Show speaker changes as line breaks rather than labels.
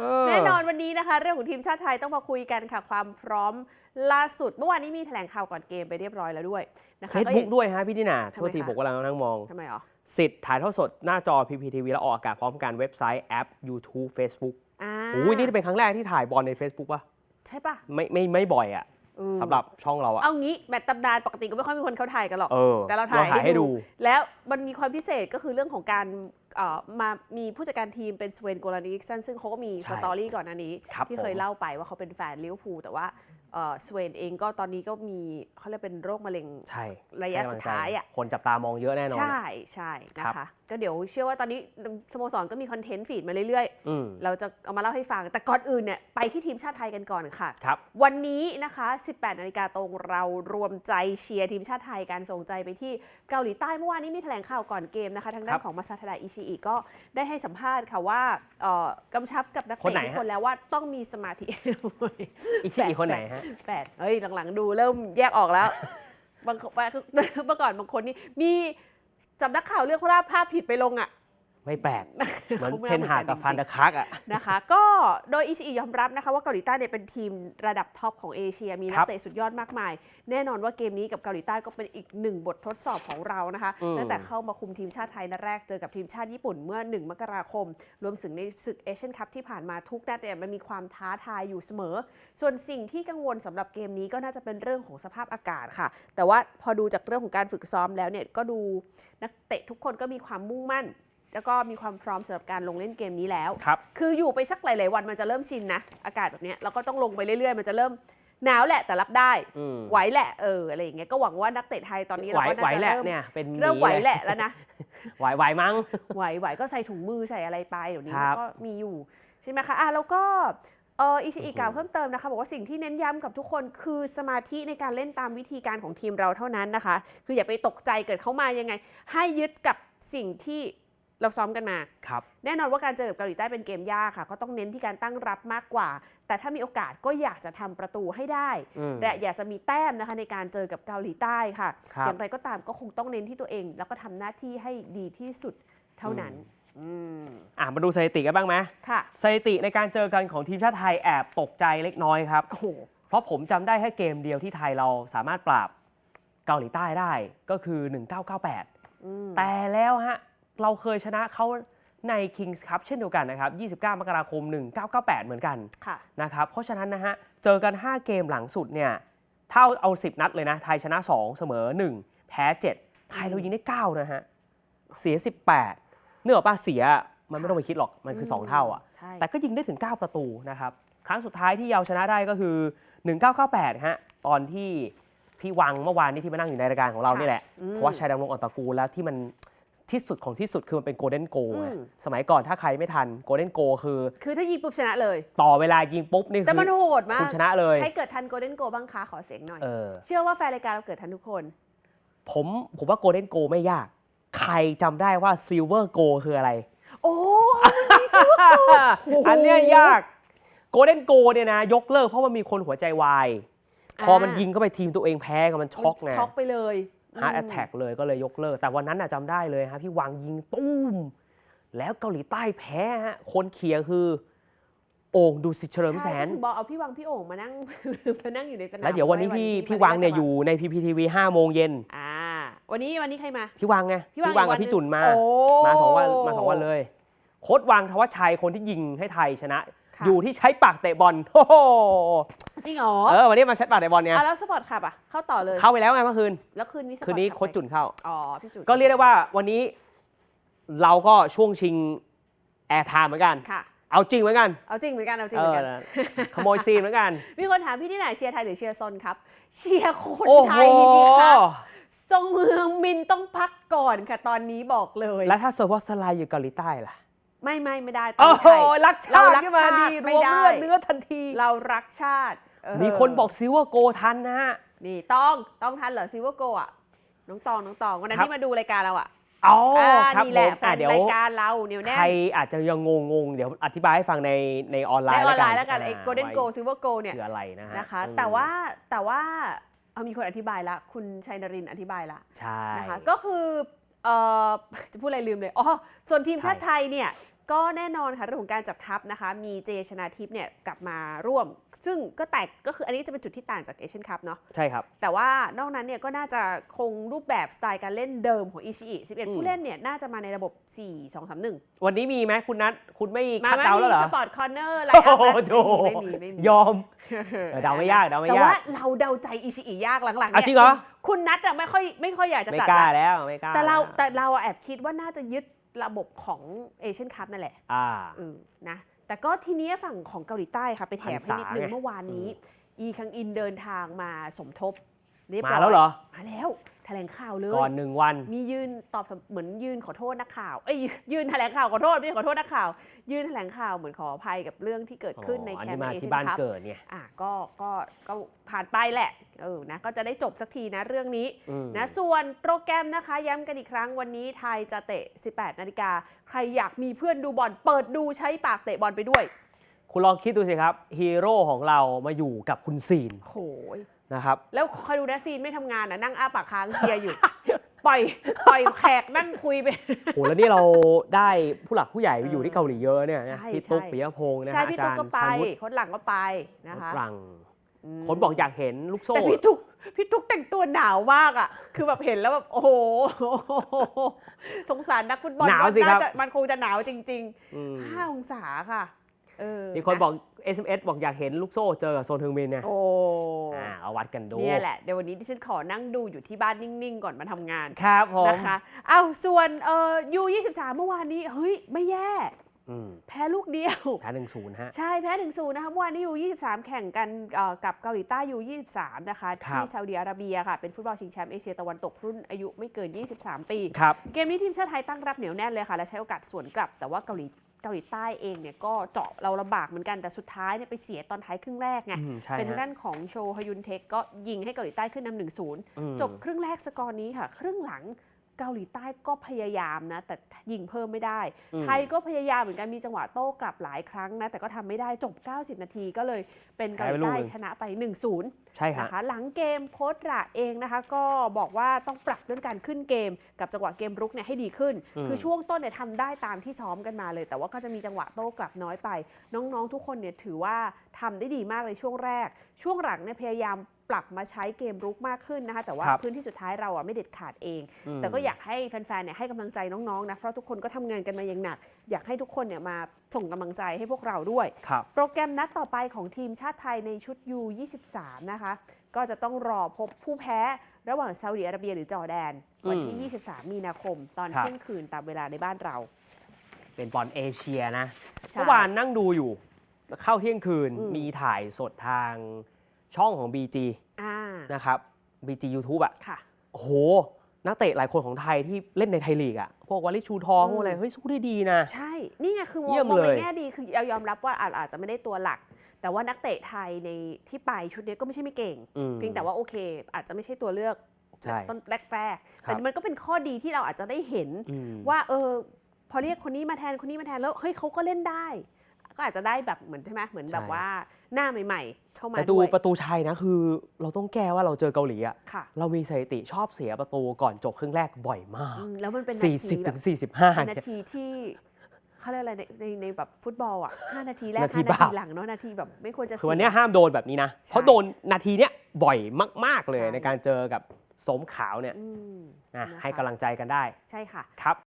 เออ
แน่นอนวันนี้นะคะ เรื่องของทีมชาติไทยต้องมาคุยกันค่ะ ความพร้อมล่าสุด เมื่อวานนี้มีแถลงข่าวก่อนเกมไปเรียบร้อยแล้วด้วยนะคะ
เฟซบุ๊กด้วยฮะพี่ดินา
ทำไม
โทษที
คะ
ผมกำลังนั่งมอง
ทำไมอ๋อ
สิทธิ์ถ่ายทอดสดหน้าจอ PPTV แล้วออกอากาศพร้อมกันเว็บไซต์แอป YouTube Facebook
อ่า
โอ้ยนี่เป็นครั้งแรกที่ถ่ายบอลใน Facebook ป่ะ
ใช่ปะ
ไม่ไม่ไม่บ่อยอะ
เออ
สำหรับช่องเราอะ
เอางี้แมตช์ตำนานปกติก็ไม่ค่อยมีคนเข้าถ่ายกันหรอก
เออ
แต่เราถ่าย
ให้ดู
แล้วมันมีความพิเศษก็คือเรื่องของการเอ่อ มามีผู้จัดการทีมเป็นสเวนโกลานิกสันซึ่งเขาก็มี
ใช่
สตอรี่ก่อนหน้านี้
ครับ
ที่เคย
ผม
เล่าไปว่าเขาเป็นแฟนลิเวอร์พูลแต่ว่า เอ่อสเวนเองก็ตอนนี้ก็มีเขาเรียกเป็นโรคมะเร็ง
ใช่
ระยะสุดท้ายอะ
คนจับตามองเยอะแน่นอน
ใช่ใช่นะ
ครั
คะ
บ
ก็เดี๋ยวเชื่อว่าตอนนี้สโมสรก็มีคอนเทนต์ฟีดมาเรื่อย
อืม
ๆเราจะเอามาเล่าให้ฟัง แต่ก่อนอื่นเนี่ยไปที่ทีมชาติไทยกันก่อนค่ะ
ครับ
วันนี้นะคะ 18 นาฬิกาตรงเรารวมใจเชียร์ทีมชาติไทยการส่งใจไปที่เกาหลีใต้เมื่อวานนี้มีแถลงข่าวก่อนเกมนะคะทางด้า
ครั
น
บ
ของมาซาทาดาอิชิอิก็ได้ให้สัมภาษณ์ค่ะว่าเอ่อกำชับกับนัก
คน
เตะ
ไหน
ทุก
ฮะ
คนแล้วว่าต้องมีสมาธิ
อีกที่อีกคนไหนฮะ
แปดเฮ้ยหลังๆดูเริ่มแยกออกแล้ว บางคนเมื่อก่อนบางคนนี่มีจำนักข่าวเรื่องว่าภาพผิดไปลงอะ
ไม่แปลก เหมือน
เขาไม่
เทนหากกับ
เหมือนกันจริงๆ
ฟันเดอร์คักอะ
นะคะ ก็โดยอิชิอิยอมรับนะคะว่าเกาหลีใต้เนี่ยเป็นทีมระดับท็อปของเอเชีย มีนั
ครั
ก
บ
เตะสุดยอดมากมาย แน่นอนว่าเกมนี้กับเกาหลีใต้ก็เป็นอีกหนึ่งบททดสอบของเรานะคะ
อืม
ตั้งแต่เข้ามาคุมทีมชาติไทยนัดแรกเจอกับทีมชาติญี่ปุ่นเมื่อ 1 มกราคม รวมถึงในศึกเอเชียนคัพที่ผ่านมาทุกนัดเนี่ยมันมีความท้าทายอยู่เสมอ ส่วนสิ่งที่กังวลสำหรับเกมนี้ก็น่าจะเป็นเรื่องของสภาพอากาศค่ะ แต่ว่าพอดูจากเรื่องของการฝึกซ้อมแล้วเนี่ยก็ดูนักเตะทุกคนก็มีความมุ่งมั่น แล้วก็มีความพร้อมสำหรับการลงเล่นเกมนี้แล้ว
ครับ
คืออยู่ไปสักหลาย ๆ วันมันจะเริ่มชินนะ อากาศแบบเนี้ยเราก็ต้องลงไปเรื่อย ๆ มันจะเริ่มหนาวแหละแต่รับได้
อืม
ไหวแหละเอออะไรอย่างเงี้ยก็หวังว่านักเตะไทยตอนนี้
ไหว
เราก็
ไหว
น่าจะ
แหละ
เริ่ม
เนี่ยเป็น
เริ่ม
มี
ไหว
เลย
แหละแล้วนะ
ไหวไหวมั้ง
ไหวไหวก็ใส่ถุงมือใส่อะไรไปเดี๋ยวนี้
ครั
มัน
บ
ก็มีอยู่ ใช่ไหมคะอะแล้วก็เอออิชิอิกล่าวเพิ่มเติมนะคะบอกว่าสิ่งที่เน้นย้ำกับทุกคนคือสมาธิในการเล่นตามวิธีการของทีมเราเท่านั้นนะคะ คืออย่าไปตกใจเกิดเข้ามายังไง ให้ยึดกับสิ่งที่ เราซ้อมกันมา
ครับ
แน่นอนว่าการเจอกับเกาหลีใต้เป็นเกมยากค่ะ ก็ต้องเน้นที่การตั้งรับมากกว่า แต่ถ้ามีโอกาสก็อยากจะทำประตูให้ได้
อืม
และอยากจะมีแต้มนะคะในการเจอกับเกาหลีใต้ค่ะ
ครับ
อย่างไรก็ตามก็คงต้องเน้นที่ตัวเอง แล้วก็ทำหน้าที่ให้ดีที่สุดเท่านั้นอืม
อะมาดูสถิติกันบ้างไหม
ค่ะ
สถิติในการเจอกันของทีมชาติไทยแอบตกใจเล็กน้อยครับ
โอ้โห
เพราะผมจำได้แค่เกมเดียวที่ไทยเราสามารถปราบเกาหลีใต้ได้ก็คือ 1998
อืม
แต่แล้วฮะ เราเคยชนะเขาใน Kings Cup เช่นเดียวกันนะครับ 29 มกราคม 1998 เหมือนกัน
ค่ะ
นะครับ เพราะฉะนั้นนะฮะ เจอกัน 5 เกมหลังสุดเนี่ยถ้าเอา 10 นัดเลยนะ ไทยชนะ 2 เสมอ 1 แพ้ 7 ไทยเรายิงได้ 9 นะฮะ เสีย 18 เนื่องจากป้าเสียมันไม่ต้องไปคิดหรอก มันคือ 2 เท่าอะ
ใช่
แต่ก็ยิงได้ถึง 9 ประตูนะครับ ครั้งสุดท้ายที่เราชนะได้ก็คือ 1998 ฮะ ตอนที่พี่วังเมื่อวานนี้ที่มานั่งอยู่ในรายการของเรานี่แหละทวัชชัยดำรงอัตตระกูลแล้วที่มัน ที่สุดของที่สุดคือมันเป็นโกลเด้นโกลสมัยก่อนถ้าใครไม่ทันโกลเด้นโกคือ
คือถ้ายิงปุ๊บชนะเลย
ต่อเวลายิงปุ๊บนี่
แต่
คื
มัน
อ
โหดมา
คุ
ก
ณชนะเลย
ใครเกิดทันโกลเด้นโกบ้างคะขอเสียงหน่อย
เออ
เชื่อว่าแฟนรายการเราเกิดทันทุกคน
ผมผมว่าโกลเด้นโกไม่ยาก ใครจำได้ว่าซิลเวอร์โกคืออะไร
โอ้มีซิว่า
อันเนี้ยยากโกลเด้นโกเนี่ยนะยกเลิกเพราะมันมีคนหัวใจวายพอมันยิงเข้าไปทีมตัวเองแพ้ก็มันช็อกไง
ช็อกไปเลย
ฮาร์ดแอ t แทกเลยก็เลยยกเลิก แต่วันนั้นน่ะจำได้เลยฮะพี่วางยิงตุ้ม แล้วเกาหลีใต้แพ้ฮะคนเขียร์คือ โอ่งดูสิตเฉลิมแส
ใช่
น
ก็ถึงบอกเอาพี่วังพี่โอ่งมานั่งมานั่งอยู่ในสนาม
แล้วเดี๋ยววันนี้พี่
ที่
พี่วางเนี่ย
จะ
อยู่ใน PPTV 5โมงเย็น
อ่าวันนี้วันนี้ใครมา
พี่วางไง
พี่วาง
พี่วาง
อีกวั
กับ
น
พี่จุนมา
โอ้
มาสองวันมาสองวันเลยโค้ดวางทวัชชัยคนที่ยิงให้ไทยชนะ
ค่ะ
อยู่ที่ใช้ปากเตะบอลโอ้โห
จริงเหรอ
เออวันนี้มาใช้ปากเตะบอลเนี่ย
อะแล้วสปอร์ตขับอะเข้าต่อเลย
เข้าไปแล้วไงเมื่อคืน
แล้วคืนนี้สปอร์ต
คืนนี้
ขับ
โค้ชจุนเข้า
อ๋อพี่จุน
ก็เรียกได้ว่าวันนี้เราก็ช่วงชิงแอร์ไทม์เหมือนกัน
ค่ะ
เอาจริงเหมือนกัน
เอาจริงเหมือนกัน เอาจริง
เอ
เหมือน
อ
กัน
ขโมยซีนเหมือนกัน
มีคนถามพี่ที่ไหนเชียร์ไทยหรือเชียร์ซนครับ เชียร์คน
โอ้
ไท
โห
ยสิคะทรงเมืองมินต้องพักก่อนค่ะตอนนี้บอกเลย
แล้วถ้าเซอร์วอสไลอยู่เกาหลีใต้ล่ะ
ไม่ไม่ไม่ได้ต
โอ้
อน
โห
ไทย
รักชา
เรา
ติ
รัก
ขึ้นมา
ชา
ดี
ติ
ร
ไม่
วม
ได้
เลือดเนื้อทันที
เรารักชาติเออ
มีคนบอกซิลเวอร์โกทันนะฮะ
นี่ต้องต้องทันเหรอซิวโกอะน้องตองน้องตองวันนั้น
ครับ
ที่มาดูรายการเราอะ
อ๋อ
อ่า
ครับ
นี่
ผ
แหละ
ม
แฟ
อะ
น
เดี๋ยว
รายการเราเหนียวแน่
ใครอาจจะยังงงงๆเดี๋ยวอธิบายให้ฟังในในออนไล
ใน
น์
ออนไลน์
แล้
แล้วว
กั
กันนไอ้
อ่า
โกลเด้น
ไว้
โกซิวโกเนี่ย
คืออะไรนะฮะ
นะคะ
อืม
แต่ว่าแต่ว่าเอามีคนอธิบายละ คุณชัยนรินทร์อธิบายละ
ใช่
นะคะ ก็คือ เอ่อจะพูดอะไรลืมเลยอ๋อส่วนทีมชาติไทยเนี่ยก็แน่นอนค่ะเรื่องของการจัดทัพนะคะ มีเจชนาทิพย์เนี่ยกลับมาร่วม ซึ่งก็แตกก็คืออันนี้จะเป็นจุดที่ต่างจากเอเชียนคัพเนาะ
ใช่ครับ
แต่ว่านอกนั้นเนี่ยก็น่าจะคงรูปแบบสไตล์การเล่นเดิมของอิชิอิ
อืม
11 ผู้เล่นเนี่ยน่าจะมาในระบบ 4 2 3 1
วันนี้มีไหมคุณนัทคุณไม่
มา
คาด
ไม่
เดา
มี
แล้วเหรอ
สปอร์ตคอร์เนอร์อะไร
โอ้โหโถ
ไม่มีไม่มีไม่มี
ยอมเออเดาไม่ยากเดาไม่
แต่
ยา
ว่ากเราเดาใจอิชิอิยากหลังๆ
อะ
เนี่ย
จริงเหรอ
คุณนัทอะไม่ค่อยไม่ค่อยอยากจะ
ไม่
จัด
กล้า
ละ
แล้วไม่กล้า
แต่เรา
ล้ว
แต่เราอะแอบคิดว่าน่าจะยึดระบบของเอเชียนคัพนั่นแหละ
อ่า
เออนะ แต่ก็ทีนี้ฝั่งของเกาหลีใต้ค่ะไปแถบให้นิดนึง
พรรษาไง
เมื่อวานนี้ อีคังอินเดินทางมาสมทบเรียบร้
มา
อย
แล้วเหรอ
มาแล้วแถลงข่าวเลย
ก่อนหนึ่งวัน
มียืนตอบสเหมือนยืนขอโทษนักข่าวเอ้ยยืนแถลงข่าวขอโทษไม่ใช่ขอโทษนักข่าว ยืนแถลงข่าวเหมือนขออภัยกับเรื่องที่เกิดขึ้นใน
อ๋ออั
แคม
นี้
ป์
มา
เอเชี
ที่
ยน
บ้าน
คัพ
เกิดเนี่ย
อะก็ก็ก็ผ่านไปแหละเออนะก็จะได้จบสักทีนะเรื่องนี้
อืม
นะส่วนโปรแกรมนะคะ ย้ำกันอีกครั้งวันนี้ไทยจะเตะ 18 นาฬิกา ใครอยากมีเพื่อนดูบอลเปิดดูใช้ปากเตะบอลไปด้วย
คุณลองคิดดูสิครับฮีโร่ของเรามาอยู่กับคุณซีน
โหย
นะครับ
แล้วคอยดูนะซีนไม่ทำงานนะนั่งอ้าปากค้างเชียร์อยู่ ปล่อยปล่อยแขกนั่งคุยไป
โหแล้วนี่เราได้ผู้หลักผู้ใหญ่ไปอยู่ที่เกาหลีเยอะเนี่ยนะ
ใช่
พี่ตุ๊ก
ใช่
ปิยพงศ์นะ
ใช่
ฮะ
พี่
อา
ตุ๊
จากรย์
ก็ไป
ชัยวุฒิ
คนหลังก็ไปนะคะ
ฝรั่ง
อืม
คนบอกอยากเห็นลูกโซ่
แต่พี่ตุ๊กพี่ตุ๊กแต่งตัวหนาวมากอะ คือแบบเห็นแล้วแบบโอ้โห สงสารนักฟุตบอล
หนาวสิครับ
จะมันคงจะหนาวจริง
อืม
ๆ5องศาค่ะ เออ
มีคนบอก SMS บอกอยากเห็นลูกโซ่เจอกับโซนเทึงมินเนี่ย
โอ้
อ่าเอาวัดกันดู
เนี่ยแหละ เดี๋ยววันนี้ดิฉันขอนั่งดูอยู่ที่บ้านนิ่งๆ ก่อนมาทำงาน
ครับผม
นะคะเอาส่วนเอ่อยู23เมื่อวานนี้ เฮ้ย ไม่แย่
อืม
แพ้ลูกเดียว
แพ้หนึ่งศูนย์ฮะ
ใช่ แพ้ถึงศูนย์นะคะเมื่อวานนี้ยู23 แข่งกันเอ่อกับเกาหลีใต้ยู23 นะคะ
ครั
ที่
บ
ซาอุดิอาระเบียค่ะ เป็นฟุตบอลชิงแชมป์เอเชียตะวันตกรุ่นอายุไม่เกิน 23 ปี
ครับ
เกมนี้ทีมชาติไทยตั้งรับเหนียวแน่นเลยค่ะ และใช้โอกาสสวนกลับ แต่ว่าเกาหลีเกาหลีใต้เองเนี่ยก็เจาะเราลำบากเหมือนกันแต่สุดท้ายเนี่ยไปเสียตอนท้ายครึ่งแรกไง
อืมใช่
เป็นทาง
ฮะ
ด้านของโชฮยุนเทคก็ยิงให้เกาหลีใต้ขึ้นนำหนึ่งศูนย์
อืม
จบครึ่งแรกสกอร์นี้ค่ะ ครึ่งหลัง เกาหลีใต้ก็พยายามนะ แต่ยิงเพิ่มไม่ได้
อืม
ไทยก็พยายามเหมือนกันมีจังหวะโต้กลับหลายครั้งนะ แต่ก็ทำไม่ได้จบ 90 นาทีก็เลยเป็นเกาหลีใต้ชนะไป 1-0
ใช่ฮะ
นะคะหลังเกมโค้ดระเองนะคะ ก็บอกว่าต้องปรับเรื่องการขึ้นเกม กับจังหวะเกมรุกเนี่ยให้ดีขึ้น
อืม
คือช่วงต้นเนี่ยทำได้ตามที่ซ้อมกันมาเลย แต่ว่าก็จะมีจังหวะโต้กลับน้อยไป น้องๆทุกคนเนี่ยถือว่าทำได้ดีมากเลยช่วงแรก ช่วงหลังเนี่ยพยายาม ปรับมาใช้เกมรุกมากขึ้นนะคะ แต่ว่า
ครับ
พื้นที่สุดท้ายเราอะไม่เด็ดขาดเอง
อืม
แต่ก็อยากให้แฟนๆเนี่ยให้กำลังใจน้องๆนะเพราะทุกคนก็ทำงานกันมาอย่างหนัก อยากให้ทุกคนเนี่ยมาส่งกำลังใจให้พวกเราด้วย
ครับ
โปรแกรมนัดต่อไปของทีมชาติไทยในชุด U23 นะคะ ก็จะต้องรอพบผู้แพ้ระหว่างซาอุดิอาระเบียหรือจอร์แดน วันที่ 23 มีนาคม ตอน
ครับ
เที่ยงคืนตามเวลาในบ้านเรา
เป็นบอลเอเชียนะ
ใช่
เมื่อวานนั่งดูอยู่ เข้าเที่ยงคืน
อืม
มีถ่ายสดทาง ช่องของ BG
อ่า
นะครับ BG YouTube อะ
ค่ะ
โอ้โห นักเตะหลายคนของไทยที่เล่นในไทยลีกอะ พวกวลิชูทอง
อืม
พวกอะไร เฮ้ย สู้ได้ดีนะ
ใช่ นี่ไงคือมอง
เยี่ยม
มองใน
เลย
แง่ดีคือเรายอมรับว่าอาจอาจจะไม่ได้ตัวหลัก แต่ว่านักเตะไทยในที่ไปชุดนี้ก็ไม่ใช่ไม่เก่ง
อืม
เพียงแต่ว่าโอเค อาจจะไม่ใช่ตัวเลือก
ใช่
ต้นแรกๆ
ครับ
แต่มันก็เป็นข้อดีที่เราอาจจะได้เห็น
อืม
ว่าเออพอเรียกคนนี้มาแทนคนนี้มาแทนแล้วเฮ้ยเขาก็เล่นได้ ก็อาจจะได้แบบเหมือนใช่ไหมเหมือนแบบ
ใช่
ว่า หน้าใหม่ๆ เข้ามา
แต่ดู
ด้วย
ประตูชัยนะคือเราต้องแก้ว่าเราเจอเกาหลีอะ
ค่ะ
เรามีสถิติชอบเสียประตูก่อนจบครึ่งแรกบ่อยมาก
อืมแล้วมันเป็นนาที
40
แบ
ถึ
บ
ง
เป็น
45
นา
เนี่ย
ทีที่เขาเรียกอะไรในในในแบบฟุตบอลอะ5นาทีแรก
นาที
5นาที
บาป
หลังเนาะนาทีแบบไม่ควรจะ
คือวัน
เสี
เนี้
ย
ยห้ามโดนแบบนี้นะ
ใช่
เพราะโดนนาทีเนี้ยบ่อยมาก ๆ เลย
ใช่
ในการเจอกับสมขาวเนี่ย
อืม
อะ
นะคะ
ให้กำลังใจกันได้
ใช่ค่ะ
ครับ